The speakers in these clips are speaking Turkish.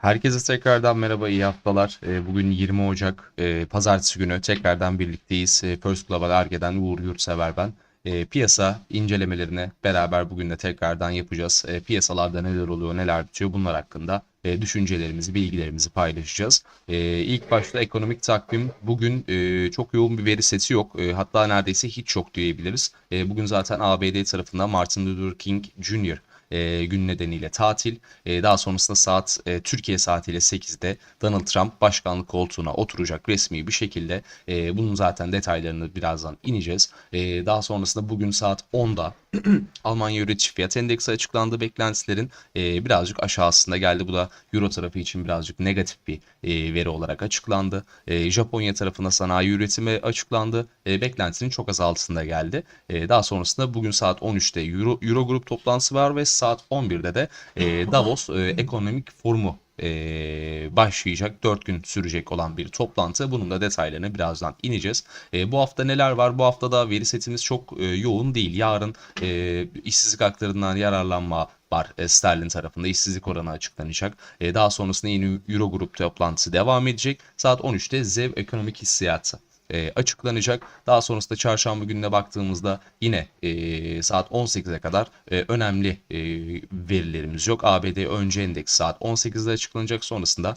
Herkese tekrardan merhaba, iyi haftalar. Ee, Bugün 20 Ocak, e, Pazartesi günü tekrardan birlikteyiz. E, First Global Arge'den Uğur Yurtsever ben. E, Piyasa incelemelerini beraber bugün de tekrardan yapacağız. Piyasalarda neler oluyor, neler bitiyor bunlar hakkında e, düşüncelerimizi, bilgilerimizi paylaşacağız. İlk başta ekonomik takvim bugün e, çok yoğun bir veri seti yok. Hatta neredeyse hiç yok diyebiliriz. Bugün zaten ABD tarafından Martin Luther King Jr e, gün nedeniyle tatil. E, daha sonrasında saat e, Türkiye saatiyle 8'de Donald Trump başkanlık koltuğuna oturacak resmi bir şekilde. E, bunun zaten detaylarını birazdan ineceğiz. E, daha sonrasında bugün saat 10'da Almanya üretici fiyat endeksi açıklandı. Beklentilerin e, birazcık aşağısında geldi. Bu da Euro tarafı için birazcık negatif bir e, veri olarak açıklandı. E, Japonya tarafında sanayi üretimi açıklandı. E, beklentinin çok az altında geldi. E, daha sonrasında bugün saat 13'te Euro, Euro Grup toplantısı var ve saat 11'de de e, Davos e, Ekonomik Forumu e, başlayacak 4 gün sürecek olan bir toplantı. Bunun da detaylarını birazdan ineceğiz. E, bu hafta neler var? Bu hafta da veri setimiz çok e, yoğun değil. Yarın e, işsizlik haklarından yararlanma var sterlin tarafında işsizlik oranı açıklanacak. Daha sonrasında yeni Euro Grup toplantısı devam edecek. Saat 13'te ZEV ekonomik hissiyatı e, açıklanacak. Daha sonrasında çarşamba gününe baktığımızda yine e, saat 18'e kadar e, önemli verilerimiz yok. ABD önce endeks saat 18'de açıklanacak. Sonrasında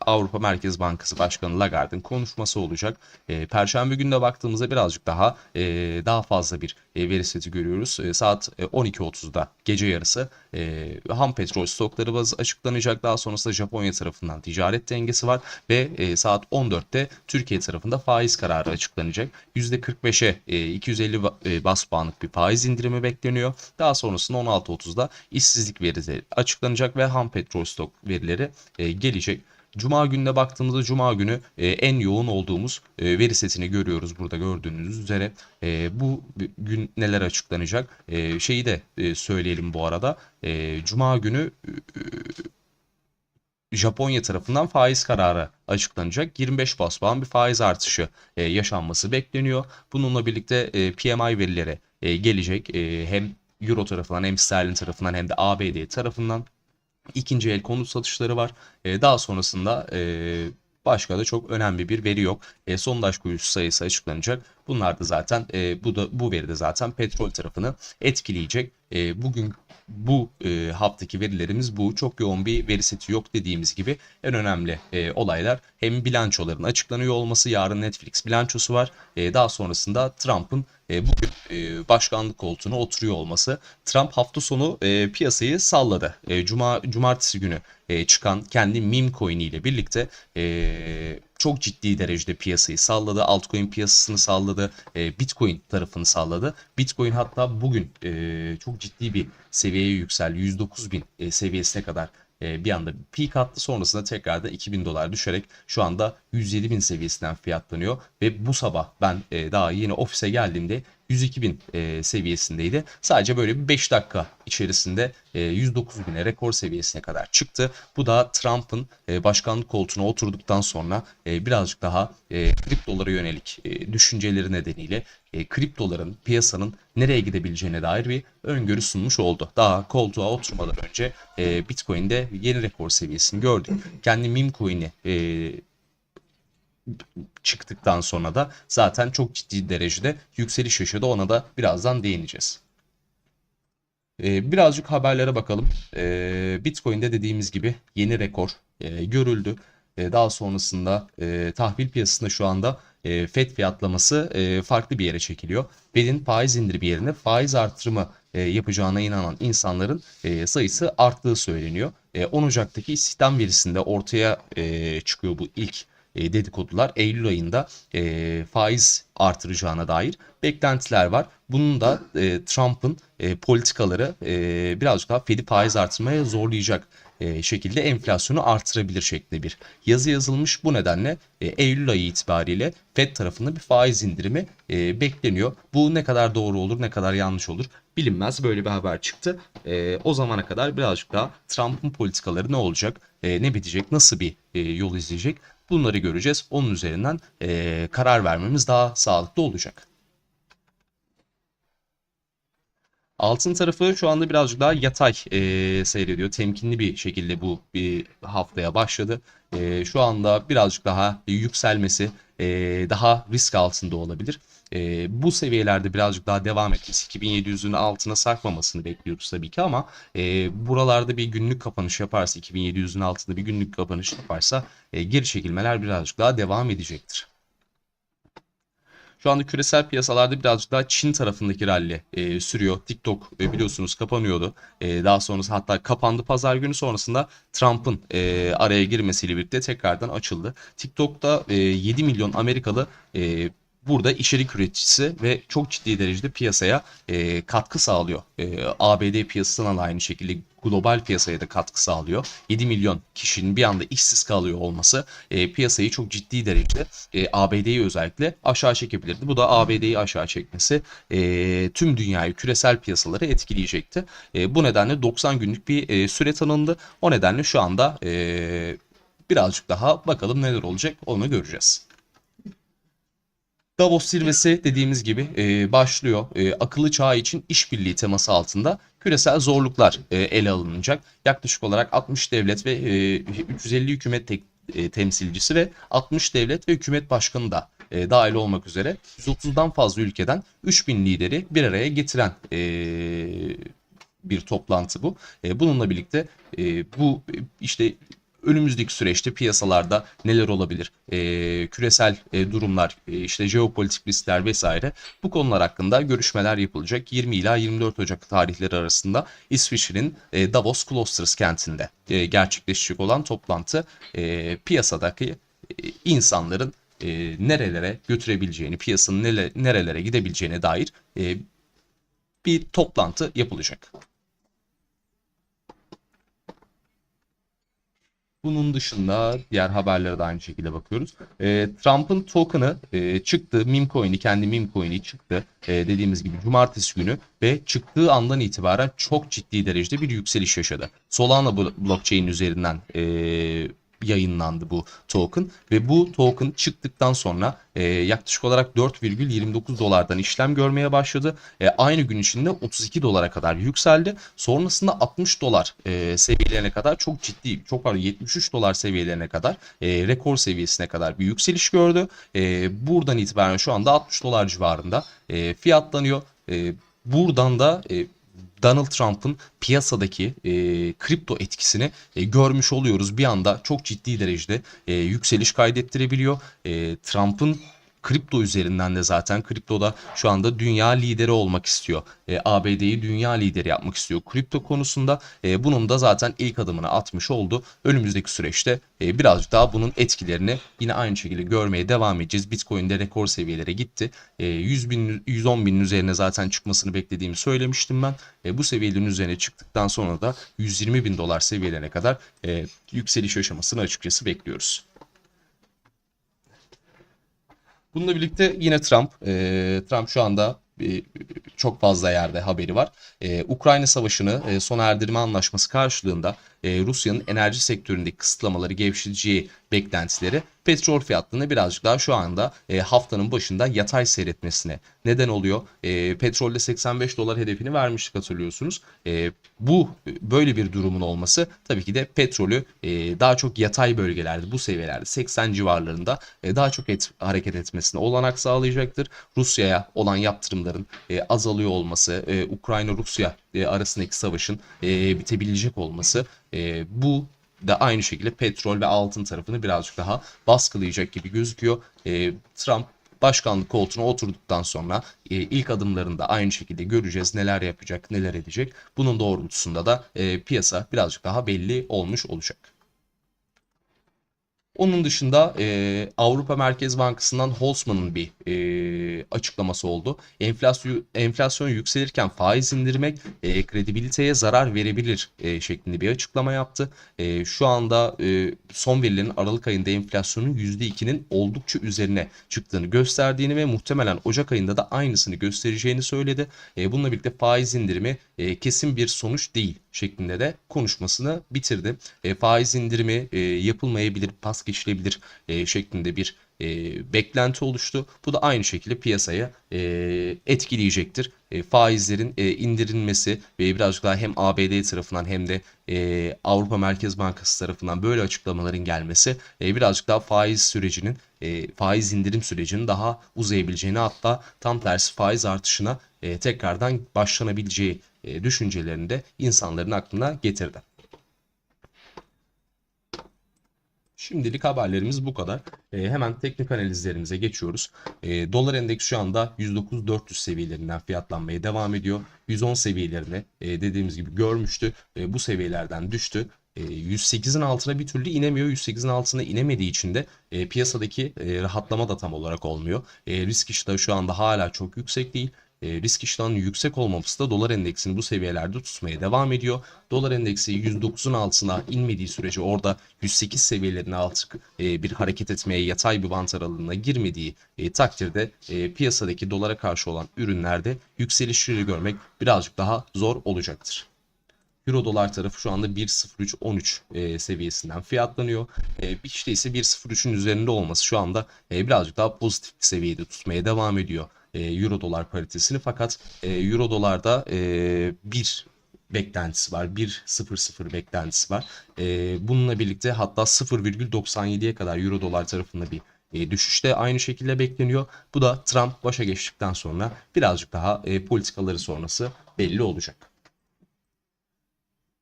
Avrupa Merkez Bankası Başkanı Lagarde'ın konuşması olacak. E, Perşembe gününe baktığımızda birazcık daha e, daha fazla bir e, veri seti görüyoruz. E, saat e, 12.30'da gece yarısı e, ham petrol stokları bazı açıklanacak. Daha sonrasında Japonya tarafından ticaret dengesi var ve e, saat 14'te Türkiye tarafında faiz kararı açıklanacak. %45'e e, 250 ba- e, bas puanlık bir faiz indirimi bekleniyor. Daha sonrasında 16.30'da işsizlik verileri açıklanacak ve ham petrol stok verileri e, gelecek. Cuma gününe baktığımızda Cuma günü e, en yoğun olduğumuz e, veri setini görüyoruz burada gördüğünüz üzere. E, bu gün neler açıklanacak? E, şeyi de e, söyleyelim bu arada. E, Cuma günü e, Japonya tarafından faiz kararı açıklanacak. 25 bas puan bir faiz artışı e, yaşanması bekleniyor. Bununla birlikte e, PMI verileri e, gelecek. E, hem Euro tarafından hem sterlin tarafından hem de ABD tarafından. İkinci el konut satışları var. E, daha sonrasında e, başka da çok önemli bir veri yok. E, sondaj kuyusu sayısı açıklanacak. Bunlar da zaten e, bu da bu veri de zaten petrol tarafını etkileyecek. E, bugün bu e, haftaki verilerimiz bu. Çok yoğun bir veri seti yok dediğimiz gibi en önemli e, olaylar hem bilançoların açıklanıyor olması. Yarın Netflix bilançosu var. E, daha sonrasında Trump'ın e, bugün e, başkanlık koltuğuna oturuyor olması. Trump hafta sonu e, piyasayı salladı. E, Cuma cumartesi günü e, çıkan kendi meme coin ile birlikte e, çok ciddi derecede piyasayı salladı. Altcoin piyasasını salladı. E, Bitcoin tarafını salladı. Bitcoin hatta bugün e, çok ciddi bir seviyeye yükseldi. 109 bin e, seviyesine kadar e, bir anda peak attı. Sonrasında tekrardan 2000 dolar düşerek şu anda 107 bin seviyesinden fiyatlanıyor. Ve bu sabah ben e, daha yeni ofise geldiğimde 102 bin e, seviyesindeydi. Sadece böyle bir 5 dakika içerisinde e, 109 bine rekor seviyesine kadar çıktı. Bu da Trump'ın e, başkanlık koltuğuna oturduktan sonra e, birazcık daha e, kriptolara yönelik e, düşünceleri nedeniyle e, kriptoların piyasanın nereye gidebileceğine dair bir öngörü sunmuş oldu. Daha koltuğa oturmadan önce e, Bitcoin'de yeni rekor seviyesini gördük. Kendi meme coin'i e, çıktıktan sonra da zaten çok ciddi derecede yükseliş yaşadı. Ona da birazdan değineceğiz. Ee, birazcık haberlere bakalım. Ee, Bitcoin'de dediğimiz gibi yeni rekor e, görüldü. E, daha sonrasında e, tahvil piyasasında şu anda e, FED fiyatlaması e, farklı bir yere çekiliyor. Fed'in faiz indirimi yerine faiz artırımı e, yapacağına inanan insanların e, sayısı arttığı söyleniyor. E, 10 Ocak'taki istihdam verisinde ortaya e, çıkıyor bu ilk e, dedikodular Eylül ayında e, faiz artıracağına dair beklentiler var. Bunun da e, Trump'ın e, politikaları e, birazcık daha Fed'i faiz artırmaya zorlayacak e, şekilde enflasyonu artırabilir şeklinde bir yazı yazılmış. Bu nedenle e, Eylül ayı itibariyle Fed tarafında bir faiz indirimi e, bekleniyor. Bu ne kadar doğru olur ne kadar yanlış olur bilinmez. Böyle bir haber çıktı. E, o zamana kadar birazcık daha Trump'ın politikaları ne olacak, e, ne bitecek, nasıl bir e, yol izleyecek bunları göreceğiz. Onun üzerinden e, karar vermemiz daha sağlıklı olacak. Altın tarafı şu anda birazcık daha yatay e, seyrediyor. Temkinli bir şekilde bu bir haftaya başladı. E, şu anda birazcık daha yükselmesi e, daha risk altında olabilir. E, bu seviyelerde birazcık daha devam etmesi, 2700'ün altına sarkmamasını bekliyoruz tabii ki ama e, buralarda bir günlük kapanış yaparsa, 2700'ün altında bir günlük kapanış yaparsa e, geri çekilmeler birazcık daha devam edecektir. Şu anda küresel piyasalarda birazcık daha Çin tarafındaki rally e, sürüyor. TikTok e, biliyorsunuz kapanıyordu. E, daha sonrası hatta kapandı pazar günü sonrasında Trump'ın e, araya girmesiyle birlikte tekrardan açıldı. TikTok'ta e, 7 milyon Amerikalı e, burada içerik üreticisi ve çok ciddi derecede piyasaya e, katkı sağlıyor. E, ABD piyasasına da aynı şekilde global piyasaya da katkı sağlıyor. 7 milyon kişinin bir anda işsiz kalıyor olması e, piyasayı çok ciddi derecede e, ABD'yi özellikle aşağı çekebilirdi. Bu da ABD'yi aşağı çekmesi e, tüm dünyayı küresel piyasaları etkileyecekti. E, bu nedenle 90 günlük bir e, süre tanındı. O nedenle şu anda e, birazcık daha bakalım neler olacak onu göreceğiz. Davos zirvesi dediğimiz gibi e, başlıyor. E, akıllı çağ için işbirliği teması altında küresel zorluklar e, ele alınacak. Yaklaşık olarak 60 devlet ve e, 350 hükümet tek, e, temsilcisi ve 60 devlet ve hükümet başkanı da e, dahil olmak üzere 130'dan fazla ülkeden 3000 lideri bir araya getiren e, bir toplantı bu. E, bununla birlikte e, bu işte önümüzdeki süreçte piyasalarda neler olabilir? E, küresel e, durumlar, e, işte jeopolitik riskler vesaire bu konular hakkında görüşmeler yapılacak. 20 ila 24 Ocak tarihleri arasında İsviçre'nin e, Davos Klosters kentinde e, gerçekleşecek olan toplantı e, piyasadaki e, insanların e, nerelere götürebileceğini, piyasanın nele, nerelere gidebileceğine dair e, bir toplantı yapılacak. Bunun dışında diğer haberlere de aynı şekilde bakıyoruz. E, Trump'ın token'ı e, çıktı. Meme coin'i, kendi meme coin'i çıktı. E, dediğimiz gibi cumartesi günü ve çıktığı andan itibaren çok ciddi derecede bir yükseliş yaşadı. Solana blockchain üzerinden e, yayınlandı bu token ve bu token çıktıktan sonra e, yaklaşık olarak 4,29 dolardan işlem görmeye başladı. E, aynı gün içinde 32 dolara kadar yükseldi. Sonrasında 60 dolar e, seviyelerine kadar çok ciddi, çok pardon 73 dolar seviyelerine kadar e, rekor seviyesine kadar bir yükseliş gördü. E, buradan itibaren şu anda 60 dolar civarında e, fiyatlanıyor. E, buradan da e, Donald Trump'ın piyasadaki e, kripto etkisini e, görmüş oluyoruz. Bir anda çok ciddi derecede e, yükseliş kaydettirebiliyor. E, Trump'ın kripto üzerinden de zaten kriptoda şu anda dünya lideri olmak istiyor. E, ABD'yi dünya lideri yapmak istiyor kripto konusunda. E, bunun da zaten ilk adımını atmış oldu. Önümüzdeki süreçte e, birazcık daha bunun etkilerini yine aynı şekilde görmeye devam edeceğiz. Bitcoin'de rekor seviyelere gitti. E, 100 bin, 110 binin üzerine zaten çıkmasını beklediğimi söylemiştim ben. E, bu seviyelerin üzerine çıktıktan sonra da 120 bin dolar seviyelerine kadar e, yükseliş yaşamasını açıkçası bekliyoruz. Bununla birlikte yine Trump, e, Trump şu anda çok fazla yerde haberi var. E, Ukrayna Savaşı'nı e, sona erdirme anlaşması karşılığında e, Rusya'nın enerji sektöründeki kısıtlamaları gevşeteceği beklentileri petrol fiyatlarını birazcık daha şu anda e, haftanın başında yatay seyretmesine neden oluyor. E, petrolde 85 dolar hedefini vermiştik hatırlıyorsunuz. E, bu böyle bir durumun olması tabii ki de petrolü daha çok yatay bölgelerde bu seviyelerde 80 civarlarında daha çok et, hareket etmesine olanak sağlayacaktır. Rusya'ya olan yaptırımların azalıyor olması, Ukrayna-Rusya arasındaki savaşın bitebilecek olması e, bu da aynı şekilde petrol ve altın tarafını birazcık daha baskılayacak gibi gözüküyor. E, Trump başkanlık koltuğuna oturduktan sonra e, ilk adımlarında aynı şekilde göreceğiz neler yapacak, neler edecek. Bunun doğrultusunda da e, piyasa birazcık daha belli olmuş olacak. Onun dışında e, Avrupa Merkez Bankası'ndan Holzman'ın bir e, açıklaması oldu. Enflasyon, enflasyon yükselirken faiz indirmek e, kredibiliteye zarar verebilir e, şeklinde bir açıklama yaptı. E, şu anda e, son verilerin Aralık ayında enflasyonun %2'nin oldukça üzerine çıktığını gösterdiğini ve muhtemelen Ocak ayında da aynısını göstereceğini söyledi. E, bununla birlikte faiz indirimi e, kesin bir sonuç değil şeklinde de konuşmasını bitirdi. E, faiz indirimi e, yapılmayabilir, pas geçilebilir e, şeklinde bir e, beklenti oluştu. Bu da aynı şekilde piyasaya e, etkileyecektir. E, faizlerin e, indirilmesi ve birazcık daha hem ABD tarafından hem de e, Avrupa Merkez Bankası tarafından böyle açıklamaların gelmesi e, birazcık daha faiz sürecinin e, faiz indirim sürecinin daha uzayabileceğini hatta tam tersi faiz artışına e, tekrardan başlanabileceği e, düşüncelerini de insanların aklına getirdi. Şimdilik haberlerimiz bu kadar. E, hemen teknik analizlerimize geçiyoruz. E, dolar endeks şu anda 109.400 seviyelerinden fiyatlanmaya devam ediyor. 110 seviyelerini e, dediğimiz gibi görmüştü. E, bu seviyelerden düştü. E, 108'in altına bir türlü inemiyor. 108'in altına inemediği için de e, piyasadaki e, rahatlama da tam olarak olmuyor. E, risk iştahı şu anda hala çok yüksek değil. E, risk iştahının yüksek olmaması da dolar endeksini bu seviyelerde tutmaya devam ediyor. Dolar endeksi 109'un altına inmediği sürece orada 108 seviyelerine altı e, bir hareket etmeye yatay bir bant aralığına girmediği e, takdirde e, piyasadaki dolara karşı olan ürünlerde yükselişleri görmek birazcık daha zor olacaktır. Euro dolar tarafı şu anda 1.0313 e, seviyesinden fiyatlanıyor. E, işte ise 1.03'ün üzerinde olması şu anda birazcık daha pozitif bir seviyede tutmaya devam ediyor e, Euro dolar paritesini. Fakat e, Euro dolarda e, bir beklentisi var. 1.00 beklentisi var. E, bununla birlikte hatta 0,97'ye kadar Euro dolar tarafında bir e, düşüş de aynı şekilde bekleniyor. Bu da Trump başa geçtikten sonra birazcık daha e, politikaları sonrası belli olacak.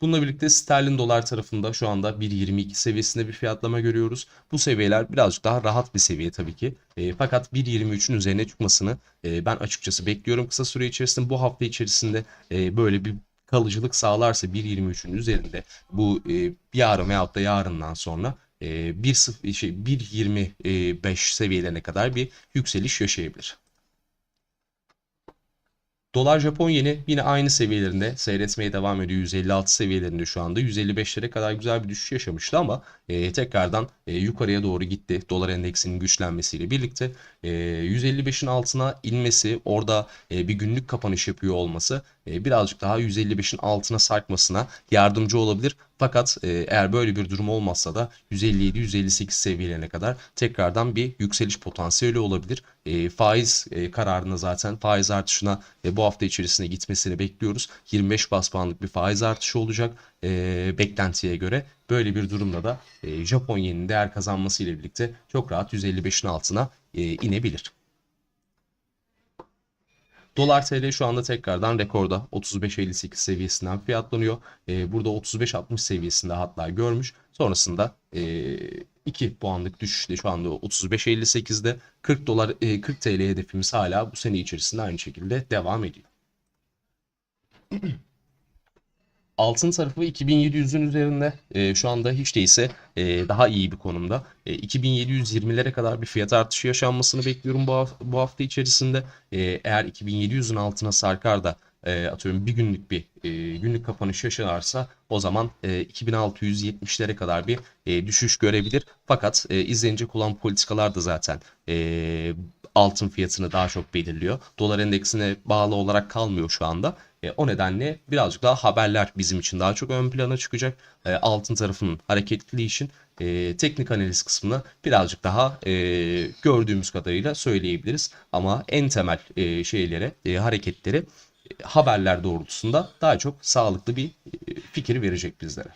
Bununla birlikte sterlin dolar tarafında şu anda 1.22 seviyesinde bir fiyatlama görüyoruz. Bu seviyeler birazcık daha rahat bir seviye tabii ki. E, fakat 1.23'ün üzerine çıkmasını e, ben açıkçası bekliyorum kısa süre içerisinde. Bu hafta içerisinde e, böyle bir kalıcılık sağlarsa 1.23'ün üzerinde bu e, yarın veyahut da yarından sonra e, 1, şey, 1.25 seviyelerine kadar bir yükseliş yaşayabilir. Dolar Japon yeni yine aynı seviyelerinde seyretmeye devam ediyor. 156 seviyelerinde şu anda. 155'lere kadar güzel bir düşüş yaşamıştı ama e, tekrardan e, yukarıya doğru gitti. Dolar endeksinin güçlenmesiyle birlikte e, 155'in altına inmesi, orada e, bir günlük kapanış yapıyor olması birazcık daha 155'in altına sarkmasına yardımcı olabilir. Fakat e, eğer böyle bir durum olmazsa da 157-158 seviyelerine kadar tekrardan bir yükseliş potansiyeli olabilir. E, faiz e, kararında zaten faiz artışına e, bu hafta içerisinde gitmesini bekliyoruz. 25 bas puanlık bir faiz artışı olacak e, beklentiye göre. Böyle bir durumda da e, Japon yeninin değer kazanması ile birlikte çok rahat 155'in altına e, inebilir. Dolar TL şu anda tekrardan rekorda 35.58 seviyesinden fiyatlanıyor. E, burada 35.60 seviyesinde hatta görmüş. Sonrasında e, 2 puanlık düşüşle şu anda 35.58'de 40 dolar e, 40 TL hedefimiz hala bu sene içerisinde aynı şekilde devam ediyor. Altın tarafı 2700'ün üzerinde e, şu anda hiç değilse e, daha iyi bir konumda. E, 2720'lere kadar bir fiyat artışı yaşanmasını bekliyorum bu, bu hafta içerisinde. E, eğer 2700'ün altına sarkar da e, atıyorum bir günlük bir e, günlük kapanış yaşanarsa o zaman e, 2670'lere kadar bir e, düşüş görebilir. Fakat e, izlenecek olan politikalar da zaten e, altın fiyatını daha çok belirliyor. Dolar endeksine bağlı olarak kalmıyor şu anda. E, o nedenle birazcık daha haberler bizim için daha çok ön plana çıkacak. E, altın tarafının hareketliliği için e, teknik analiz kısmını birazcık daha e, gördüğümüz kadarıyla söyleyebiliriz. Ama en temel e, şeylere, e, hareketleri e, haberler doğrultusunda daha çok sağlıklı bir e, fikir verecek bizlere.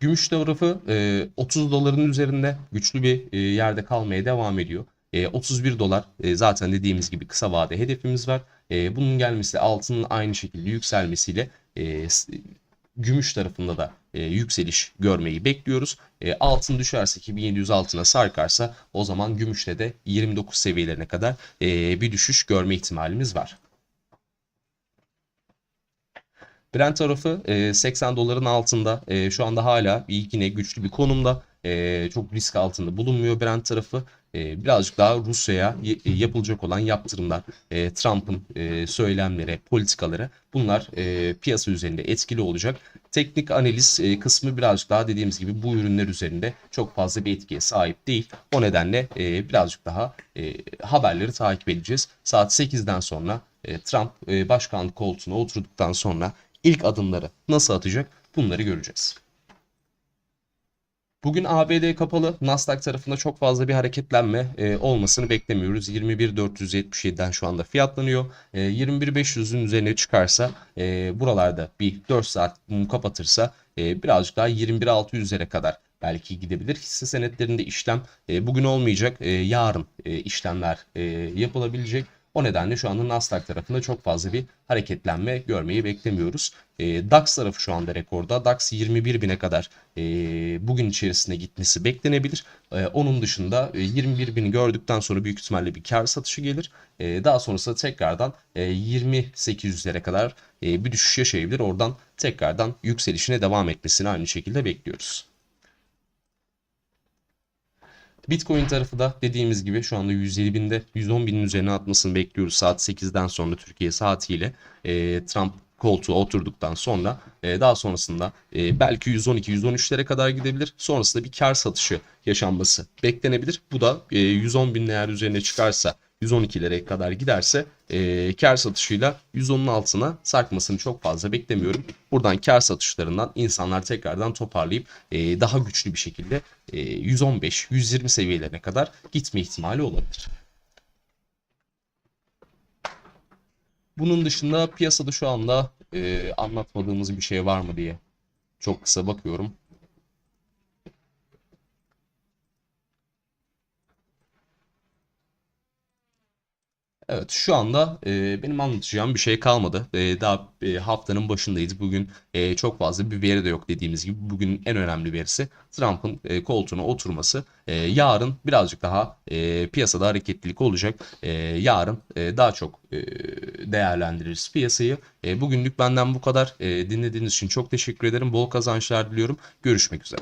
Gümüş tarafı e, 30 doların üzerinde güçlü bir e, yerde kalmaya devam ediyor. E, 31 dolar e, zaten dediğimiz gibi kısa vade hedefimiz var. E, bunun gelmesi altının aynı şekilde yükselmesiyle e, gümüş tarafında da e, yükseliş görmeyi bekliyoruz. E, altın düşerse ki 1700 altına sarkarsa o zaman gümüşte de 29 seviyelerine kadar e, bir düşüş görme ihtimalimiz var. Brent tarafı 80 doların altında şu anda hala yine güçlü bir konumda. Çok risk altında bulunmuyor Brent tarafı. Birazcık daha Rusya'ya yapılacak olan yaptırımlar, Trump'ın söylemleri, politikaları bunlar piyasa üzerinde etkili olacak. Teknik analiz kısmı birazcık daha dediğimiz gibi bu ürünler üzerinde çok fazla bir etkiye sahip değil. O nedenle birazcık daha haberleri takip edeceğiz. Saat 8'den sonra e, Trump e, başkanlık koltuğuna oturduktan sonra ilk adımları nasıl atacak bunları göreceğiz. Bugün ABD kapalı. Nasdaq tarafında çok fazla bir hareketlenme e, olmasını beklemiyoruz. 21.477'den şu anda fiyatlanıyor. E, 21.500'ün üzerine çıkarsa e, buralarda bir 4 saat mum kapatırsa e, birazcık daha 21.600'lere kadar belki gidebilir. Hisse senetlerinde işlem e, bugün olmayacak. E, yarın e, işlemler e, yapılabilecek. O nedenle şu anda Nasdaq tarafında çok fazla bir hareketlenme görmeyi beklemiyoruz. E, DAX tarafı şu anda rekorda. DAX 21 bine kadar e, bugün içerisinde gitmesi beklenebilir. E, onun dışında e, 21 bini gördükten sonra büyük ihtimalle bir kar satışı gelir. E, daha sonrasında tekrardan e, 2800'lere kadar e, bir düşüş yaşayabilir. Oradan tekrardan yükselişine devam etmesini aynı şekilde bekliyoruz. Bitcoin tarafı da dediğimiz gibi şu anda 107 binde 110 binin üzerine atmasını bekliyoruz saat 8'den sonra Türkiye saatiyle. E, Trump koltuğa oturduktan sonra e, daha sonrasında e, belki 112-113'lere kadar gidebilir. Sonrasında bir kar satışı yaşanması beklenebilir. Bu da e, 110 bin eğer üzerine çıkarsa 112'lere kadar giderse e, kar satışıyla 110'un altına sarkmasını çok fazla beklemiyorum. Buradan kar satışlarından insanlar tekrardan toparlayıp e, daha güçlü bir şekilde e, 115-120 seviyelerine kadar gitme ihtimali olabilir. Bunun dışında piyasada şu anda e, anlatmadığımız bir şey var mı diye çok kısa bakıyorum. Evet şu anda e, benim anlatacağım bir şey kalmadı. E, daha e, haftanın başındayız. Bugün e, çok fazla bir veri de yok dediğimiz gibi. Bugün en önemli verisi Trump'ın e, koltuğuna oturması. E, yarın birazcık daha e, piyasada hareketlilik olacak. E, yarın e, daha çok e, değerlendiririz piyasayı. E, bugünlük benden bu kadar. E, dinlediğiniz için çok teşekkür ederim. Bol kazançlar diliyorum. Görüşmek üzere.